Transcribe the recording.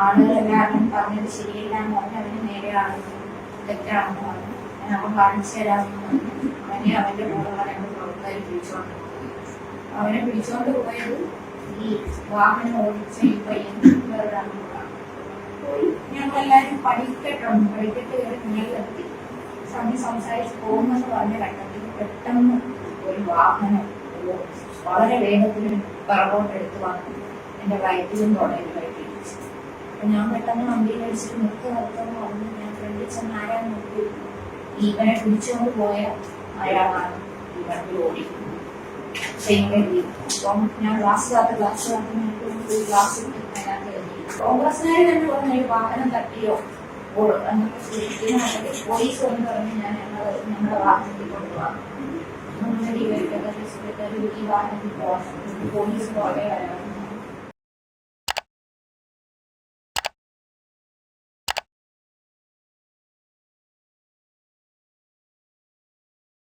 ആളുകളെല്ലാവരും പറഞ്ഞത് ശരിയല്ല എന്ന് പറഞ്ഞ് അവന് നേരെയാണ് തെറ്റാണെന്ന് പറഞ്ഞു. ഞാൻ അവൻ കാണിച്ചു തരാമെന്ന് അവനെ അവന്റെ കൂടെയുള്ള രണ്ട് പിടിച്ചോണ്ട് അവനെ പിടിച്ചോണ്ട് പോയത് ഈ വാഹനം ഓടിച്ച ഈ പയ്യൻ വേറൊരാളും ഞങ്ങളെല്ലാവരും പഠിക്കട്ടുണ്ട് പഠിക്കട്ട് കയറി മുന്നിലെത്തി സമയം സംസാരിച്ച് പോകുമെന്ന് പറഞ്ഞ ഘട്ടത്തിൽ പെട്ടെന്ന് ഒരു വാഹനം വളരെ വേഗത്തിൽ പിറകോട്ട് എടുത്ത് വന്നു എന്റെ വയറ്റിലും തുടങ്ങി വയറ്റി അപ്പൊ ഞാൻ പെട്ടെന്ന് വണ്ടിയിൽ അടിച്ചിട്ട് നിർത്തി നിർത്തുമെന്ന് പറഞ്ഞു ഞാൻ ഫ്രണ്ടിൽ ചെന്ന് ആരാ നോക്കി ഇവനെ പിടിച്ചുകൊണ്ട് പോയ അയാളാണ് ഈ വണ്ടി ചെയ്യുന്നത് അപ്പം ഞാൻ ഗ്ലാസ് കാത്ത് ഗ്ലാസ് കാത്ത് ഗ്ലാസ് അതിനകത്ത് എഴുതി കോൺഗ്രസ്സുകാർ തന്നെ പറഞ്ഞു വാഹനം തട്ടിയോ? പോലീസ് വന്ന് പറഞ്ഞ് ഞാൻ ഞങ്ങൾ ഞങ്ങളുടെ വാഹനത്തിൽ കൊണ്ടുപോകാം. ഈ വാഹനത്തിൽ പോവാം പോലീസ് പോകേ വരാൻ